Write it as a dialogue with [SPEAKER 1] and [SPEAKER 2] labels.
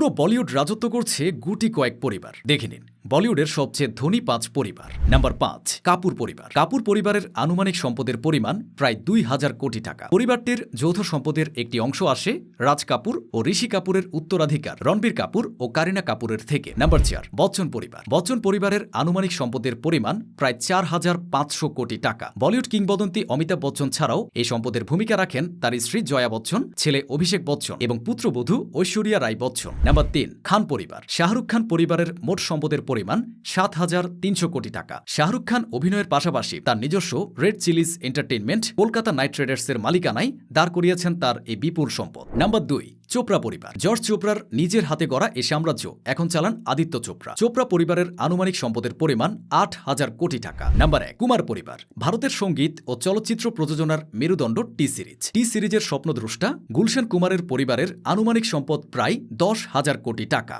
[SPEAKER 1] পুরো বলিউড রাজত্ব করছে গুটি কয়েক পরিবার। দেখে নিন। বলিউডের সবচেয়ে ধনী পাঁচ পরিবার। নাম্বার পাঁচ, কাপুর পরিবার। কাপুর পরিবারের আনুমানিক সম্পদের পরিমাণ প্রায় দুই হাজার কোটি টাকা। পরিবারটির যৌথ সম্পদের একটি অংশ আসে রাজ কাপুর ও ঋষি কাপুরের উত্তরাধিকার, রণবীর কাপুর ও কারিনা কাপুরের থেকে। নাম্বার চার, বচ্চন পরিবার। বচ্চন পরিবারের আনুমানিক সম্পদের পরিমাণ প্রায় চার হাজার পাঁচশো কোটি টাকা। বলিউড কিংবদন্তি অমিতাভ বচ্চন ছাড়াও এই সম্পদের ভূমিকা রাখেন তার স্ত্রী জয়া বচ্চন, ছেলে অভিষেক বচ্চন এবং পুত্রবধূ ঐশ্বরিয়া রায় বচ্চন। নাম্বার তিন, খান পরিবার। শাহরুখ খান পরিবারের মোট সম্পদের পরিমাণ সাত হাজার তিনশো কোটি টাকা। শাহরুখ খান অভিনয়ের পাশাপাশি তার নিজস্ব Red Chillies Entertainment Kolkata Knight রাইডার্সের মালিকানায় দাঁড় করিয়েছেন তার এই বিপুল সম্পদ। নাম্বার দুই, চোপড়া পরিবার। জর্জ চোপড়ার নিজের হাতে গড়া এ সাম্রাজ্য এখন চালান আদিত্য চোপড়া। চোপড়া পরিবারের আনুমানিক সম্পদের পরিমাণ আট হাজার কোটি টাকা। নাম্বার এক, কুমার পরিবার। ভারতের সংগীত ও চলচ্চিত্র প্রযোজনার মেরুদণ্ড টি সিরিজ টি সিরিজের স্বপ্নদ্রষ্টা গুলশান কুমারের পরিবারের আনুমানিক সম্পদ প্রায় দশ হাজার কোটি টাকা।